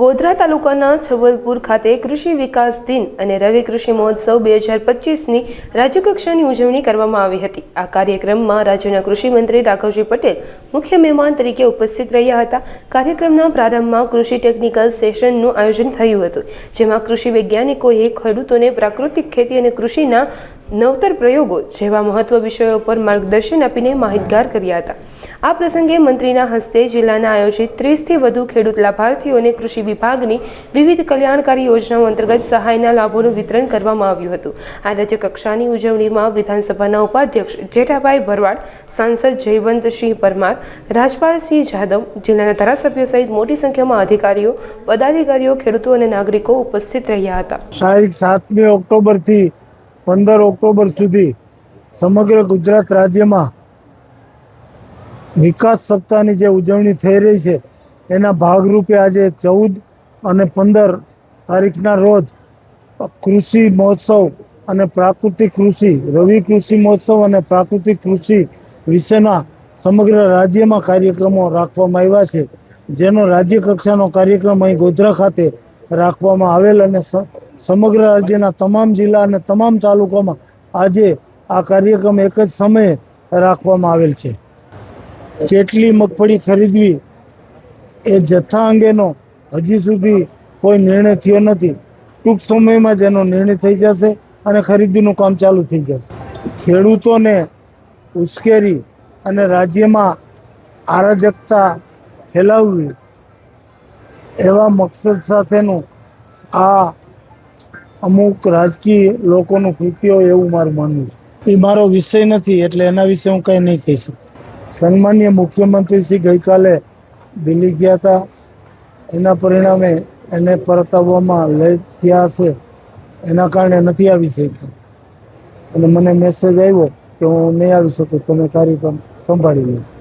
ગોધરા તાલુકાના છબલપુર ખાતે કૃષિ વિકાસ દિન અને રવિ કૃષિ મહોત્સવ બે હજાર પચીસની રાજ્યકક્ષાની ઉજવણી કરવામાં આવી હતી. આ કાર્યક્રમમાં રાજ્યના કૃષિમંત્રી રાઘવજી પટેલ મુખ્ય મહેમાન તરીકે ઉપસ્થિત રહ્યા હતા. કાર્યક્રમના પ્રારંભમાં કૃષિ ટેકનિકલ સેશનનું આયોજન થયું હતું, જેમાં કૃષિ વૈજ્ઞાનિકોએ ખેડૂતોને પ્રાકૃતિક ખેતી અને કૃષિના નવતર પ્રયોગો જેવા મહત્વ વિષયો પર માર્ગદર્શન આપીને માહિતગાર કર્યા હતા. આ પ્રસંગે મંત્રીના હસ્તે જિલ્લાના આયોજિત ત્રીસથી વધુ ખેડૂત લાભાર્થીઓને કૃષિ વિભાગની વિવિધ કલ્યાણકારી યોજનાઓ અંતર્ગત સહાયના લાભોનું વિતરણ કરવામાં આવ્યું હતું. આ રાજ્ય કક્ષાની ઉજવણીમાં વિધાનસભાના ઉપાધ્યક્ષ જેઠાભાઈ ભરવાડ, સાંસદ જયવંતસિંહ પરમાર, રાજપાલસિંહ જાદવ, જિલ્લાના ધારાસભ્યો સહિત મોટી સંખ્યામાં અધિકારીઓ, પદાધિકારીઓ, ખેડૂતો અને નાગરિકો ઉપસ્થિત રહ્યા હતા. તારીખ સાતમી ઓક્ટોબરથી પંદર ઓક્ટોબર સુધી સમગ્ર ગુજરાત રાજ્યમાં વિકાસ સપ્તાહની જે ઉજવણી થઈ રહી છે, એના ભાગરૂપે આજે ચૌદ અને પંદર તારીખના રોજ કૃષિ મહોત્સવ અને પ્રાકૃતિક કૃષિ, રવિ કૃષિ મહોત્સવ અને પ્રાકૃતિક કૃષિ વિશેના સમગ્ર રાજ્યમાં કાર્યક્રમો રાખવામાં આવ્યા છે. જેનો રાજ્ય કક્ષાનો કાર્યક્રમ અહીં ગોધરા ખાતે રાખવામાં આવેલ અને સમગ્ર રાજ્યના તમામ જિલ્લા અને તમામ તાલુકામાં આજે આ કાર્યક્રમ એક જ સમયે રાખવામાં આવેલ છે. કેટલી મગફળી ખરીદવી એ જથ્થા અંગેનો હજી સુધી કોઈ નિર્ણય થયો નથી. ટૂંક સમયમાં જ એનો નિર્ણય થઈ જશે અને ખરીદીનું કામ ચાલુ થઈ જશે. ખેડૂતોને ઉશ્કેરી અને રાજ્યમાં અરાજકતા ફેલાવવી એવા મકસદ સાથેનું આ અમુક રાજકીય લોકોનું કૃત્ય એવું મારું માનવું છે. એ મારો વિષય નથી, એટલે એના વિશે હું કંઈ નહીં કહી શકું. સન્માનીય મુખ્યમંત્રી શ્રી ગઈકાલે દિલ્હી ગયા હતા. એના પરિણામે એને પરત આવવામાં લેટ થયા હશે. એના કારણે નથી આવી શક્યા. અને મને મેસેજ આવ્યો કે હું નહીં આવી શકું તમે કાર્યક્રમ સંભાળી લો